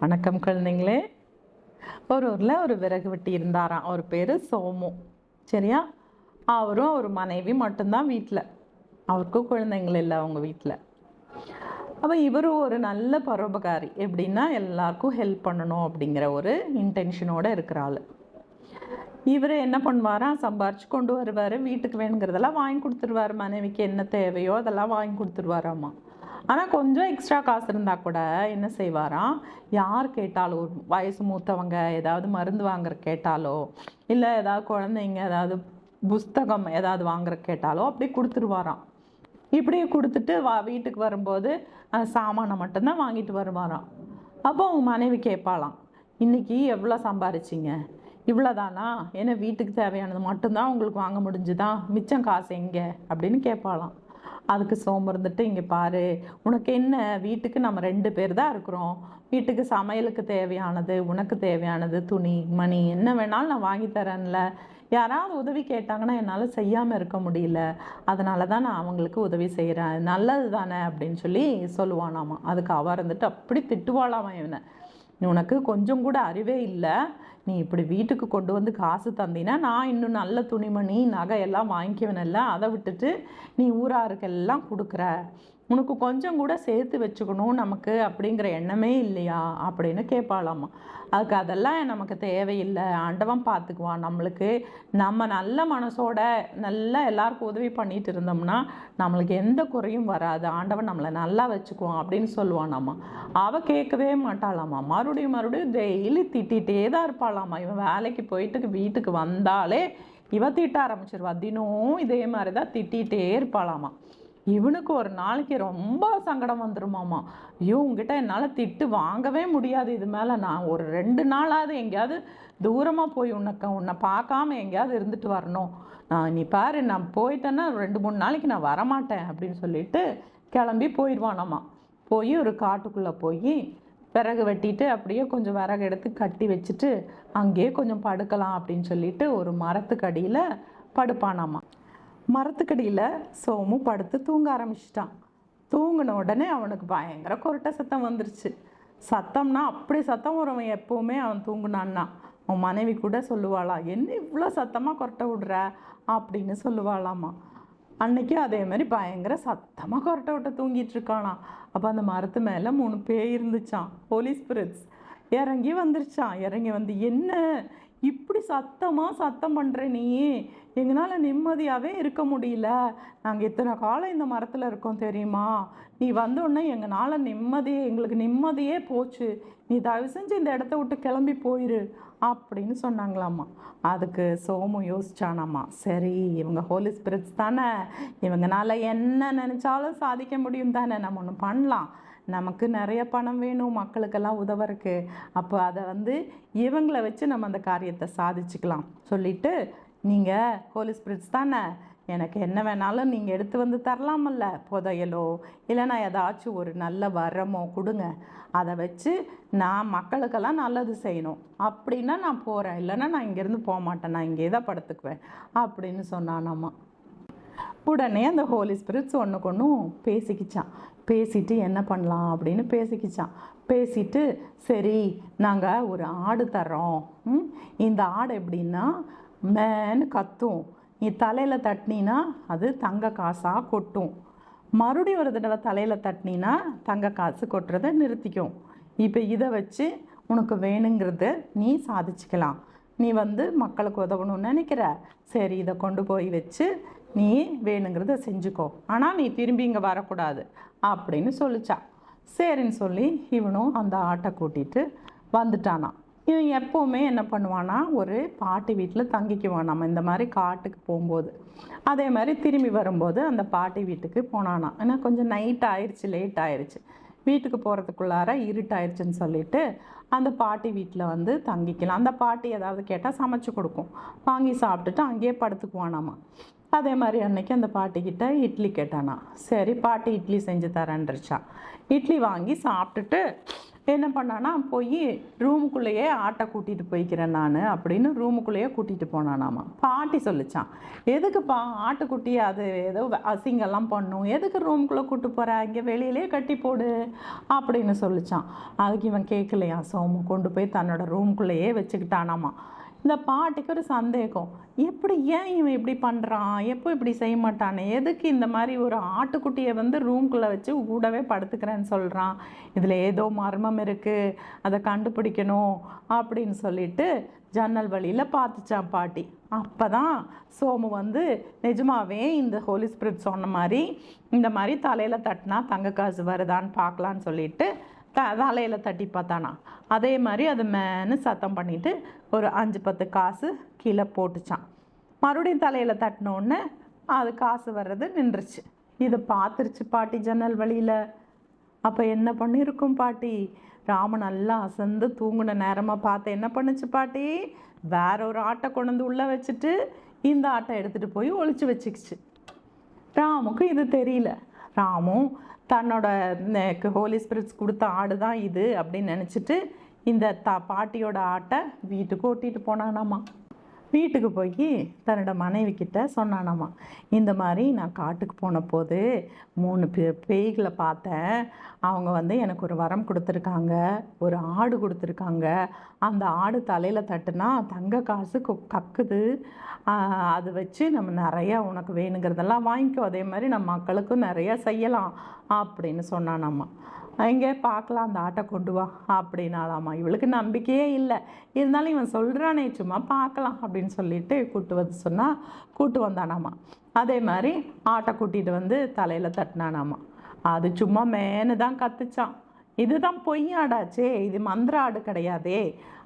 வணக்கம் குழந்தைங்களே ஒரு ஊரில் ஒரு விறகு வெட்டி இருந்தாராம். அவர் பேர் சோமு. சரியா? அவரும் அவர் மனைவி மட்டும்தான் வீட்டில் அவருக்கும் குழந்தைங்கள் இல்லை அவங்க வீட்டில் அப்போ இவரும் ஒரு நல்ல பரோபகாரி. எப்படின்னா எல்லாருக்கும் ஹெல்ப் பண்ணணும் அப்படிங்கிற ஒரு இன்டென்ஷனோடு இருக்கிற ஆள் இவர் என்ன பண்ணுவாராம்? சம்பாரித்து கொண்டு வருவார். வீட்டுக்கு வேணுங்கிறதெல்லாம் வாங்கி கொடுத்துருவார். மனைவிக்கு என்ன தேவையோ அதெல்லாம் வாங்கி கொடுத்துருவாராம்மா ஆனால் கொஞ்சம் எக்ஸ்ட்ரா காசு இருந்தால் கூட என்ன செய்வாராம் யார் கேட்டாலோ ஒரு வயசு மூத்தவங்க ஏதாவது மருந்து வாங்குற கேட்டாலோ இல்லை ஏதாவது குழந்தைங்க ஏதாவது புஸ்தகம் ஏதாவது வாங்குற கேட்டாலோ அப்படியே கொடுத்துருவாராம். இப்படியே கொடுத்துட்டு வா வீட்டுக்கு வரும்போது சாமானை மட்டும்தான் வாங்கிட்டு வருவாராம். அப்போ அவங்க மனைவி கேட்பாளாம் இன்றைக்கி எவ்வளோ சம்பாரிச்சிங்க? இவ்வளோதானா? ஏன்னா வீட்டுக்கு தேவையானது மட்டும்தான் உங்களுக்கு வாங்க முடிஞ்சுதான் மிச்சம் காசு எங்கே? அப்படின்னு கேட்பாளாம். அதுக்கு சோம்பு இருந்துட்டு இங்கே பாரு உனக்கு என்ன? வீட்டுக்கு நம்ம ரெண்டு பேர் தான் இருக்கிறோம். வீட்டுக்கு சமையலுக்கு தேவையானது உனக்கு தேவையானது துணி மணி என்ன வேணாலும் நான் வாங்கி தரேன்ல. யாராவது உதவி கேட்டாங்கன்னா என்னால் செய்யாமல் இருக்க முடியல. அதனால தான் நான் அவங்களுக்கு உதவி செய்கிறேன் நல்லது தானே? அப்படின்னு சொல்லி சொல்லுவானாமா. அதுக்கு அவ இருந்துட்டு அப்படி திட்டுவாளாமா இவனை. உனக்கு கொஞ்சம் கூட அறிவே இல்லை. நீ இப்படி வீட்டுக்கு கொண்டு வந்து காசு தந்தீன்னா நான் இன்னும் நல்ல துணிமணி நகை எல்லாம் அதை விட்டுட்டு நீ ஊராருக்கெல்லாம் கொடுக்குற. உனக்கு கொஞ்சம் கூட சேர்த்து வச்சுக்கணும் நமக்கு அப்படிங்கிற எண்ணமே இல்லையா? அப்படின்னு கேட்பாளாமா அதுக்கு அதெல்லாம் நமக்கு தேவையில்லை. ஆண்டவன் பார்த்துக்குவான். நம்மளுக்கு நம்ம நல்ல மனசோட நல்லா எல்லாருக்கும் உதவி பண்ணிட்டு இருந்தோம்னா நம்மளுக்கு எந்த குறையும் வராது. ஆண்டவன் நம்மளை நல்லா வச்சுக்குவான் அப்படின்னு சொல்லுவானாமா. அவள் கேட்கவே மாட்டாளாமா. மறுபடியும் மறுபடியும் டெய்லி திட்டிகிட்டே தான் இருப்பாளாமா. இவன் வேலைக்கு போயிட்டு வீட்டுக்கு வந்தாலே இவ திட்ட ஆரம்பிச்சிருவா. தினம் இதே மாதிரி தான் திட்டிகிட்டே இருப்பாளாமா. இவனுக்கு ஒரு நாளைக்கு ரொம்ப சங்கடம் வந்துருமாமா. ஐயோ உங்ககிட்ட என்னால் திட்டு வாங்கவே முடியாது. இது மேலே நான் ஒரு ரெண்டு நாளாவது எங்கேயாவது தூரமாக போய் உனக்கு உன்னை பார்க்காம எங்கேயாவது இருந்துட்டு வரணும். நான் நீ பாரு நான் போயிட்டேன்னா ரெண்டு மூணு நாளைக்கு நான் வரமாட்டேன் அப்படின்னு சொல்லிட்டு கிளம்பி போயிடுவானாம்மா போய் ஒரு காட்டுக்குள்ளே போய் விறகு வெட்டிட்டு அப்படியே கொஞ்சம் விறகு எடுத்து கட்டி வச்சுட்டு அங்கேயே கொஞ்சம் படுக்கலாம் அப்படின்னு சொல்லிட்டு ஒரு மரத்துக்கு அடியில் படுப்பானாமா. மரத்துக்கடியில் சோமு படுத்து தூங்க ஆரம்பிச்சிட்டான். தூங்கின உடனே அவனுக்கு பயங்கர கொரட்டை சத்தம் வந்துருச்சு. சத்தம்னா அப்படி சத்தம் வரும் அவன் எப்போவுமே அவன் தூங்குனான்னா. அவன் மனைவி கூட சொல்லுவாளா என்ன இவ்வளோ சத்தமாக கொரட்டை விடுற? அப்படின்னு சொல்லுவாளாமா. அன்னைக்கு அதே மாதிரி பயங்கர சத்தமாக கொரட்டை விட்ட தூங்கிட்டு இருக்கானா அப்போ அந்த மரத்து மேலே மூணு பேய் இருந்துச்சான் போலீஸ் பிரிட்ஸ் இறங்கி வந்துருச்சான் இறங்கி வந்து என்ன? இப்படி சத்தமாக சத்தம் பண்ணுற நீ எங்களால் நிம்மதியாகவே இருக்க முடியல. நாங்கள் இத்தனை காலம் இந்த மரத்தில் இருக்கோம் தெரியுமா? நீ வந்தோடனே எங்களால் நிம்மதியே எங்களுக்கு நிம்மதியே போச்சு. நீ தயவு செஞ்சு இந்த இடத்த விட்டு கிளம்பி போயிரு அப்படின்னு சொன்னாங்களாம்மா அதுக்கு சோமு யோசிச்சானாம்மா சரி இவங்க ஹோலி ஸ்பிரிட்ஸ் தானே. இவங்கனால என்ன நினச்சாலும் சாதிக்க முடியும் தானே. நம்ம ஒன்று பண்ணலாம். நமக்கு நிறைய பணம் வேணும் மக்களுக்கெல்லாம் உதவறக்கு. அப்போ அதை வந்து இவங்களை வச்சு நம்ம அந்த காரியத்தை சாதிச்சுக்கலாம். சொல்லிட்டு நீங்கள் ஹோலி ஸ்பிரிட்ஸ் தானே? எனக்கு என்ன வேணாலும் நீங்கள் எடுத்து வந்து தரலாமல்ல? புதையலோ இல்லைன்னா ஏதாச்சும் ஒரு நல்ல வரமோ கொடுங்க. அதை வச்சு நான் மக்களுக்கெல்லாம் நல்லது செய்யணும். அப்படின்னா நான் போகிறேன் இல்லைன்னா நான் இங்கேருந்து போக மாட்டேன். நான் இங்கே தான் படுத்துக்குவேன். அப்படின்னு சொன்னானாம்மா உடனே அந்த ஹோலி ஸ்பிரிட்ஸ் ஒன்றுக்கு ஒன்றும் பேசிக்கிச்சான் பேசிட்டு என்ன பண்ணலாம் அப்படின்னு பேசிக்கிச்சான் பேசிட்டு சரி நாங்கள் ஒரு ஆடு தர்றோம். ம், இந்த ஆடு எப்படின்னா மேன்னு கத்தும். நீ தலையில் தட்டினீன்னா அது தங்க காசாக கொட்டும். மறுபடியும் ஒரு தடவை தலையில் தட்டினீன்னா தங்க காசு கொட்டுறதை நிறுத்திக்கும். இப்போ இதை வச்சு உனக்கு வேணுங்கிறத நீ சாதிச்சுக்கலாம். நீ வந்து மக்களுக்கு உதவணும்னு நினைக்கிற. சரி இதை கொண்டு போய் வச்சு நீ வேணுங்கிறத செஞ்சுக்கோ. ஆனால் நீ திரும்பி இங்கே வரக்கூடாது அப்படின்னு சொல்லிச்சா. சரின்னு சொல்லி இவனும் அந்த ஆட்டை கூட்டிட்டு வந்துட்டானான் இவன் எப்போவுமே என்ன பண்ணுவானா ஒரு பாட்டி வீட்டில் தங்கிக்குவான். நம்ம இந்த மாதிரி காட்டுக்கு போகும்போது. அதே மாதிரி திரும்பி வரும்போது அந்த பாட்டி வீட்டுக்கு போனானா. ஏன்னா கொஞ்சம் நைட் ஆயிடுச்சு லேட் ஆயிடுச்சு வீட்டுக்கு போகிறதுக்குள்ளார இருட்டாயிருச்சுன்னு சொல்லிட்டு அந்த பாட்டி வீட்டில் வந்து தங்கிக்கலாம். அந்த பாட்டி ஏதாவது கேட்டால் சமைச்சு கொடுக்கும். வாங்கி சாப்பிட்டுட்டு அங்கேயே படுத்துக்குவானாமா. அதே மாதிரி அன்னைக்கு அந்த பாட்டிக்கிட்ட இட்லி கேட்டானா. சரி பாட்டி இட்லி செஞ்சு தரேன்ருச்சா இட்லி வாங்கி சாப்பிட்டுட்டு என்ன பண்ணானா போய் ரூமுக்குள்ளேயே ஆட்டை கூட்டிகிட்டு போய்க்கிறேன் நான் அப்படின்னு ரூமுக்குள்ளேயே கூட்டிகிட்டு போனானாமா. பாட்டி சொல்லிச்சான் எதுக்குப்பா ஆட்டுக்குட்டி அது ஏதோ அசிங்கெல்லாம் பண்ணும். எதுக்கு ரூமுக்குள்ளே கூட்டு போகிற இங்கே வெளியிலே கட்டி போடு அப்படின்னு சொல்லிச்சான் அதுக்கு இவன் கேட்கலையா சோமு கொண்டு போய் தன்னோட ரூமுக்குள்ளேயே வச்சுக்கிட்டானாமா. இந்த பாட்டிக்கு ஒரு சந்தேகம். எப்படி ஏன் இவன் இப்படி பண்ணுறான் எப்போ இப்படி செய்ய மாட்டானே எதுக்கு இந்த மாதிரி ஒரு ஆட்டுக்குட்டியை வந்து ரூம்குள்ளே வச்சு கூடவே படுத்துக்கிறேன்னு சொல்கிறான் இதில் ஏதோ மர்மம் இருக்குது அதை கண்டுபிடிக்கணும் அப்படின்னு சொல்லிட்டு ஜன்னல் வழியில் பார்த்துச்சான் பாட்டி. அப்போ தான் சோமு வந்து நிஜமாவே இந்த ஹோலி ஸ்பிரிட் சொன்ன மாதிரி இந்த மாதிரி தலையில் தட்டினா தங்க காசு வருதான்னு பார்க்கலான்னு சொல்லிட்டு த தலையில் தட்டி பார்த்தானா. அதே மாதிரி அது மேனு சத்தம் பண்ணிட்டு ஒரு அஞ்சு பத்து காசு கீழே போட்டுச்சான். மறுபடியும் தலையில் தட்டினோடனே அது காசு வர்றது நின்றுச்சு. இதை பார்த்துருச்சு பாட்டி ஜன்னல் வழியில். அப்போ என்ன பண்ணியிருக்கும் பாட்டி? ராம நல்லா அசந்து தூங்கின நேரமாக பார்த்து என்ன பண்ணுச்சு பாட்டி? வேற ஒரு ஆட்டை கொண்டு வந்து உள்ளே வச்சுட்டு இந்த ஆட்டை எடுத்துகிட்டு போய் ஒழிச்சு வச்சுக்கிச்சு. ராமுக்கு இது தெரியல. ராமும் தன்னோட ஹோலி ஸ்பிரிட்ஸ் கொடுத்த ஆடு தான் இது அப்படின்னு நினச்சிட்டு இந்த த பாட்டியோட ஆட்டை வீட்டுக்கு ஓட்டிகிட்டு போனானாமா. வீட்டுக்கு போய் தன்னோட மனைவி கிட்ட சொன்னானாமா இந்த மாதிரி நான் காட்டுக்கு போன போது மூணு பே பேய்களை பார்த்தேன். அவங்க வந்து எனக்கு ஒரு வரம் கொடுத்துருக்காங்க ஒரு ஆடு கொடுத்துருக்காங்க. அந்த ஆடு தலையில் தட்டுனா தங்க காசு கக்குது. அதை அது வச்சு நம்ம நிறையா உனக்கு வேணுங்கிறதெல்லாம் வாங்கிக்கோ. அதே மாதிரி நம்ம மக்களுக்கும் நிறையா செய்யலாம் அப்படின்னு சொன்னானாம்மா எங்கே பார்க்கலாம் அந்த ஆட்டை கொண்டு வா அப்படின்னாலாமா இவளுக்கு நம்பிக்கையே இல்லை. இருந்தாலும் இவன் சொல்கிறானே சும்மா பார்க்கலாம் அப்படின்னு சொல்லிட்டு கூட்டு வந்து சொன்னால் கூட்டு வந்தானாமா. அதே மாதிரி ஆட்டை கூட்டிகிட்டு வந்து தலையில் தட்டினானாமா. அது சும்மா மேனு தான் கத்துச்சான். இதுதான் பொய்யாடாச்சே இது மந்திர ஆடு கிடையாதே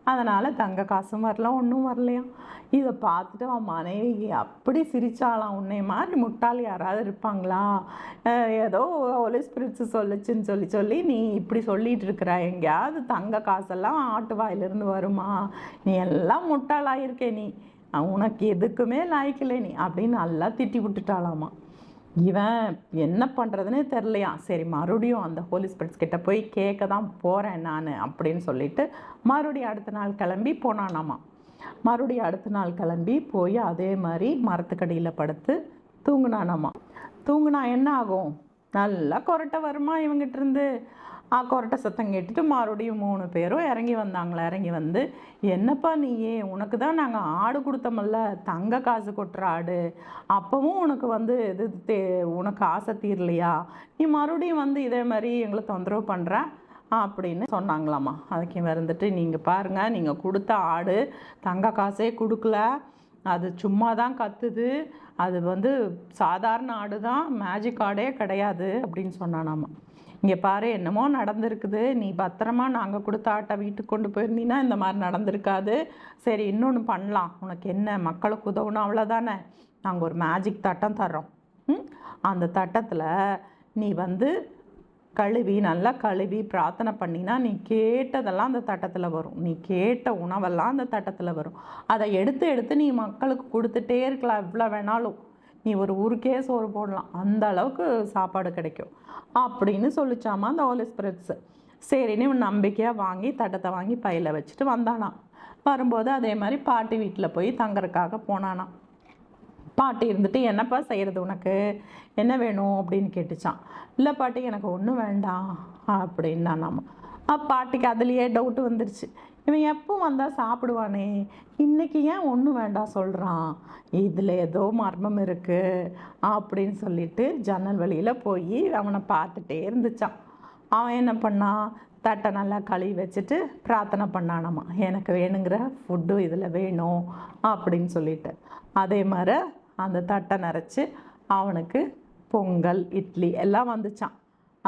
அதனால் தங்க காசும் வரல ஒன்றும் வரலையாம் இதை பார்த்துட்டு அவன் மனைவி அப்படி சிரிச்சாலாம் உன்னை மாதிரி முட்டாள் யாராவது இருப்பாங்களா? ஏதோ ஒலி ஸ்பிரிட்ஸ் சொல்லுச்சுன்னு சொல்லி சொல்லி நீ இப்படி சொல்லிட்டு இருக்கிற. எங்கேயாவது தங்க காசெல்லாம் ஆட்டு வாயிலிருந்து வருமா? நீ எல்லாம் முட்டாளாயிருக்கே நீ. உனக்கு எதுக்குமே லாய்க்கலை நீ அப்படின்னு நல்லா திட்டி விட்டுட்டாளாமா. இவன் என்ன பண்ணுறதுனே தெரிலையா சரி மறுபடியும் அந்த ஹோலி ஸ்பிரிட்ஸ் கிட்ட போய் கேட்க தான் போகிறேன் நான் அப்படின்னு சொல்லிட்டு மறுபடியும் அடுத்த நாள் கிளம்பி போனானாமா. மறுபடியும் அடுத்த நாள் கிளம்பி போய் அதே மாதிரி மரத்துக்கடியில் படுத்து தூங்குனானாமா. தூங்குனா என்ன ஆகும்? நல்லா கொரட்டை வருமா இவங்கிட்ட இருந்து? ஆ கொரட்டை சத்தம் கேட்டுட்டு மறுபடியும் மூணு பேரும் இறங்கி வந்தாங்களா இறங்கி வந்து என்னப்பா நீயே உனக்கு தான் நாங்கள் ஆடு கொடுத்தோமல்ல தங்க காசு கொட்டுற ஆடு அப்போவும் உனக்கு வந்து இது தே உனக்கு ஆசை தீரலையா நீ மறுபடியும் வந்து இதே மாதிரி எங்களை தொந்தரவு பண்ணுற அப்படின்னு சொன்னாங்களாம்மா அதுக்கு இவன் நீங்கள் பாருங்கள் நீங்கள் கொடுத்த ஆடு தங்க காசே கொடுக்கல அது சும்மா தான் கத்துது அது வந்து சாதாரண ஆடு தான் மேஜிக் ஆடே கிடையாது அப்படின்னு சொன்னானாமா இங்கே பாரு என்னமோ நடந்திருக்குது. நீ பத்திரமா நாங்கள் கொடுத்த ஆட்டை வீட்டுக்கு கொண்டு போயிருந்தீங்கன்னா இந்த மாதிரி நடந்திருக்காது. சரி இன்னொன்று பண்ணலாம். உனக்கு என்ன? மக்களுக்கு உதவணும் அவ்வளோதானே நாங்கள் ஒரு மேஜிக் தட்டம் தர்றோம். அந்த தட்டத்தில் நீ வந்து கழுவி நல்லா கழுவி பிரார்த்தனை பண்ணினா நீ கேட்டதெல்லாம் அந்த தட்டத்தில் வரும். நீ கேட்ட உணவெல்லாம் அந்த தட்டத்தில் வரும். அதை எடுத்து எடுத்து நீ மக்களுக்கு கொடுத்துட்டே இருக்கலாம் எவ்வளோ வேணாலும். நீ ஒரு ஊருக்கே சோறு போடலாம். அந்த அளவுக்கு சாப்பாடு கிடைக்கும். அப்படின்னு சொல்லிச்சாமா அந்த ஹோலி ஸ்பிரிட்ஸு சரின்னு இவன் நம்பிக்கையாக வாங்கி தட்டத்தை வாங்கி பையில் வச்சுட்டு வந்தானாம். வரும்போது அதே மாதிரி பாட்டி வீட்டில் போய் தங்கறதுக்காக போனானாம். பாட்டி இருந்துட்டு என்னப்பா செய்கிறது உனக்கு? என்ன வேணும்? அப்படின்னு கேட்டுச்சான் இல்லை பாட்டி எனக்கு ஒன்றும் வேண்டாம். அப்படின்னானாமா. ஆ பாட்டிக்கு அதுலேயே டவுட்டு வந்துருச்சு. இவன் எப்போ வந்தால் சாப்பிடுவானே? இன்னைக்கு ஏன் ஒன்றும் வேண்டாம் சொல்கிறான் இதில் ஏதோ மர்மம் இருக்குது அப்படின்னு சொல்லிட்டு ஜன்னல் வழியில் போய் அவனை பார்த்துட்டே இருந்துச்சான். அவன் என்ன பண்ணான் தட்டை நல்லா கழுவி வச்சுட்டு பிரார்த்தனை பண்ணானாமா? எனக்கு வேணுங்கிற ஃபுட்டு இதில் வேணும் அப்படின்னு சொல்லிட்டு. அதே மாதிரி அந்த தட்டை நிறச்சி அவனுக்கு பொங்கல் இட்லி எல்லாம் வந்துச்சான்.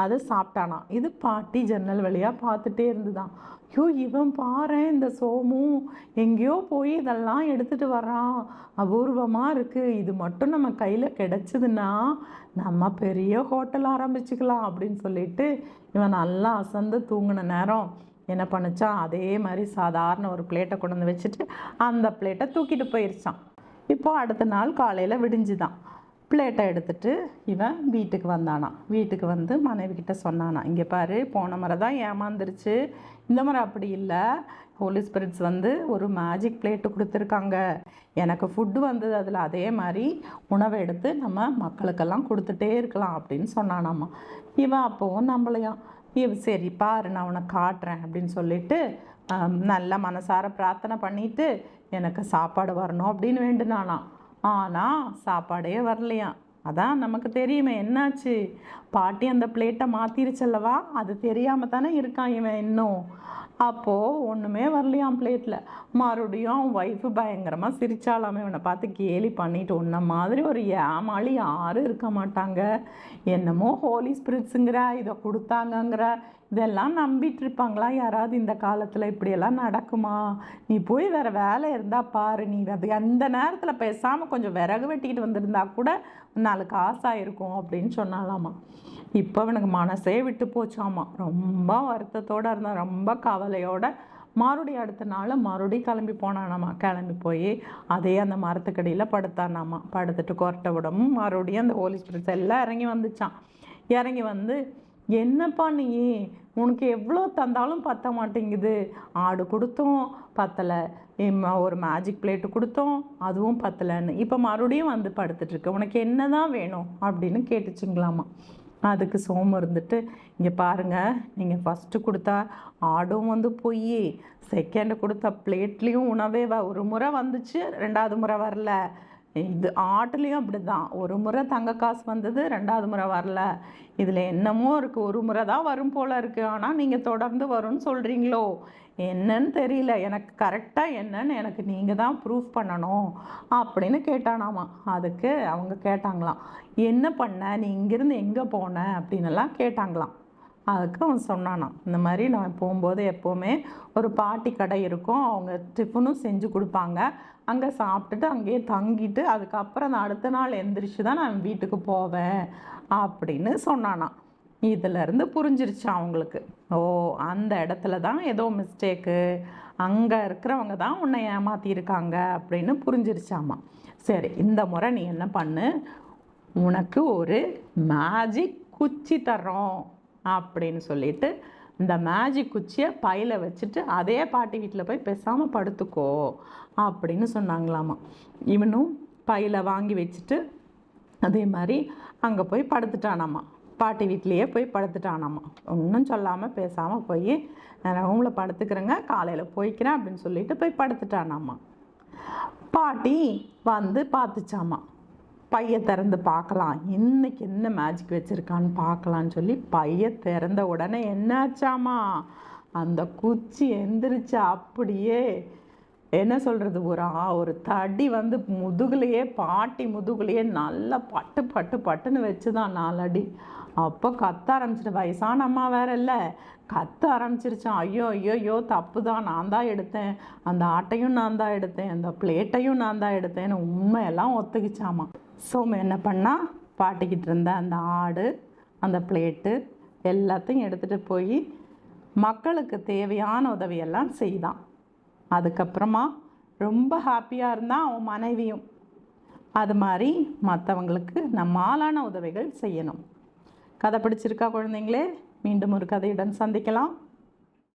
அது சாப்பிட்டானா. இது பாட்டி ஜன்னல் வழியாக பார்த்துட்டே இருந்துதான். ஐயோ இவன் பாரேன் இந்த சோமும் எங்கேயோ போய் இதெல்லாம் எடுத்துகிட்டு வர்றான் அபூர்வமாக இருக்குது இது மட்டும் நம்ம கையில் கிடச்சிதுன்னா நம்ம பெரிய ஹோட்டல் ஆரம்பிச்சுக்கலாம் அப்படின்னு சொல்லிட்டு இவன் நல்லா அசந்து தூங்கின நேரம். என்ன பண்ணுச்சான் அதே மாதிரி சாதாரண ஒரு பிளேட்டை கொண்டு வந்து வச்சுட்டு அந்த பிளேட்டை தூக்கிட்டு போயிருச்சான் இப்போ அடுத்த நாள் காலையில் விடிஞ்சுதான். பிளேட்டை எடுத்துகிட்டு இவன் வீட்டுக்கு வந்தானா. வீட்டுக்கு வந்து மனைவி கிட்ட சொன்னானா. இங்கே பாரு போன முறை தான் ஏமாந்துருச்சு. இந்த முறை அப்படி இல்லை. ஹோலி ஸ்பிரிட்ஸ் வந்து ஒரு மேஜிக் பிளேட்டு கொடுத்துருக்காங்க. எனக்கு ஃபுட்டு வந்தது அதில் அதே மாதிரி உணவை எடுத்து நம்ம மக்களுக்கெல்லாம் கொடுத்துட்டே இருக்கலாம் அப்படின்னு சொன்னானாம்மா இவன் அப்போவும் நம்மளையும் இவன் சரி பாரு நான் உனக்கு காட்டுறேன் அப்படின்னு சொல்லிட்டு நல்லா நல்ல மனசார பிரார்த்தனை பண்ணிட்டு எனக்கு சாப்பாடு வரணும் அப்படின்னு வேண்டுனானா. ஆனால் சாப்பாடே வரலையாம் அதான் நமக்கு தெரியுமே என்னாச்சு? பாட்டி அந்த பிளேட்டை மாற்றிருச்சல்லவா அது தெரியாமல் தானே இருக்கான் இவன் இன்னும். அப்போது ஒன்றுமே வரலையாம் பிளேட்டில் மறுபடியும் அவன் ஒய்ஃபு பயங்கரமாக சிரிச்சாலாமே இவனை பார்த்து கேலி பண்ணிட்டு உன்ன மாதிரி ஒரு ஏமாளி யாரும் இருக்க மாட்டாங்க. என்னமோ ஹோலி ஸ்பிரிட்ஸுங்கிற இதை கொடுத்தாங்கங்கிற இதெல்லாம் நம்பிட்டு இருப்பாங்களா யாராவது இந்த காலத்தில் இப்படியெல்லாம் நடக்குமா? நீ போய் வேறு வேலை இருந்தால் பாரு. நீ அது அந்த நேரத்தில் பேசாமல் கொஞ்சம் விறகு வெட்டிக்கிட்டு வந்திருந்தா கூட நாலு காசாக இருக்கும் அப்படின்னு சொன்னாலாமா இப்போ அவனுக்கு மனசே விட்டு போச்சாமா ரொம்ப வருத்தத்தோடு இருந்தான். ரொம்ப கவலையோட மறுபடியும் அடுத்த நாள் மறுபடியும் கிளம்பி போனானாமா. கிளம்பி போய் அதே அந்த மரத்துக்கடியில் படுத்தானாமா. படுத்துட்டு கொரட்டை விடவும் மறுபடியும் அந்த ஹோலி ஸ்பிரிட்ஸ் எல்லாம் இறங்கி வந்துச்சான் இறங்கி வந்து என்னப்பா நீ உனக்கு எவ்வளோ தந்தாலும் பத்த மாட்டேங்குது. ஆடு கொடுத்தோம் பத்தலை. ஒரு மேஜிக் பிளேட்டு கொடுத்தோம் அதுவும் பத்தலைன்னு. இப்போ மறுபடியும் வந்து படுத்துட்ருக்கு உனக்கு என்ன தான் வேணும் அப்படின்னு கேட்டுச்சுங்களாமா. அதுக்கு சோமு இருந்துட்டு இங்கே பாருங்கள் நீங்கள் ஃபஸ்ட்டு கொடுத்தா ஆடும் வந்து போய் செகண்டு கொடுத்த பிளேட்லேயும் உணவே வ ஒரு முறை வந்துச்சு ரெண்டாவது முறை வரல. இது ஆட்டுலேயும் அப்படி தான் ஒரு முறை தங்க காசு வந்தது ரெண்டாவது முறை வரல. இதில் என்னமோ இருக்குது ஒரு முறை தான் வரும் போல் இருக்குது ஆனால் நீங்கள் தொடர்ந்து வரும்னு சொல்கிறீங்களோ என்னன்னு தெரியல. எனக்கு கரெக்டாக என்னன்னு எனக்கு நீங்கள் தான் ப்ரூஃப் பண்ணணும் அப்படின்னு கேட்டானாமா. அதுக்கு அவங்க கேட்டாங்களாம். என்ன பண்ண? நீ இங்கேருந்து எங்கே போன? அப்படின்னுலாம் கேட்டாங்களாம். அதுக்கு அவன் சொன்னானாம். இந்த மாதிரி நான் போகும்போது எப்போவுமே ஒரு பாட்டி கடை இருக்கும். அவங்க டிஃபனும் செஞ்சு கொடுப்பாங்க. அங்கே சாப்பிட்டுட்டு அங்கேயே தங்கிட்டு அதுக்கப்புறம் நான் அடுத்த நாள் எந்திரிச்சு தான் நான் வீட்டுக்கு போவேன் அப்படின்னு சொன்னானாம். இதிலேருந்து புரிஞ்சிருச்சு அவங்களுக்கு. ஓ அந்த இடத்துல தான் ஏதோ மிஸ்டேக்கு அங்கே இருக்கிறவங்க தான் உன்னை ஏமாற்றியிருக்காங்க அப்படின்னு புரிஞ்சிருச்சாமா சரி இந்த முறை நீ என்ன பண்ணு? உனக்கு ஒரு மேஜிக் குச்சி தரோம் அப்படின்னு சொல்லிட்டு இந்த மேஜிக் குச்சியை பையில் வச்சுட்டு அதே பாட்டி வீட்டில் போய் பேசாமல் படுத்துக்கோ அப்படின்னு சொன்னாங்களாமா. இவனும் பையில் வாங்கி வச்சுட்டு அதே மாதிரி அங்கே போய் படுத்துட்டானாமா. பாட்டி வீட்லேயே போய் படுத்துட்டானாமா. ஒன்றும் சொல்லாமல் பேசாமல் போய் ரூமில் படுத்துக்கிறேங்க காலையில் போய்க்கிறேன் அப்படின்னு சொல்லிட்டு போய் படுத்துட்டானாமா. பாட்டி வந்து பார்த்துச்சாமா பைய திறந்து பார்க்கலாம். இன்னைக்கு என்ன மேஜிக் வச்சுருக்கான்னு பார்க்கலான்னு சொல்லி பைய திறந்த உடனே என்னாச்சாமா? அந்த குச்சி எந்திரிச்சு அப்படியே என்ன சொல்கிறது ஒரு ஒரு தடி வந்து முதுகுலையே பாட்டி முதுகுலையே நல்லா பட்டு பட்டு பட்டுன்னு வச்சு தான் நாலடி. அப்போ கத்த ஆரம்பிச்சிட்டு வயசான அம்மா வேற இல்லை. கத்த ஆரம்பிச்சிருச்சான் ஐயோ ஐயோ ஐயோ தப்பு தான் நான் தான் எடுத்தேன். அந்த ஆட்டையும் நான் தான் எடுத்தேன். அந்த பிளேட்டையும் நான் தான் எடுத்தேன்னு உண்மையெல்லாம் ஒத்துக்கிச்சாமா? சோமு என்ன பண்ணால் பாட்டிக்கிட்டு இருந்த அந்த ஆடு அந்த பிளேட்டு எல்லாத்தையும் எடுத்துகிட்டு போய் மக்களுக்கு தேவையான உதவியெல்லாம் செய்தான். அதுக்கப்புறமா ரொம்ப ஹாப்பியாக இருந்தான் அவன் மனைவியும். அது மாதிரி மற்றவங்களுக்கு நம்மாலான உதவிகள் செய்யணும். கதை பிடிச்சிருக்கா குழந்தைங்களே? மீண்டும் ஒரு கதையுடன் சந்திக்கலாம்.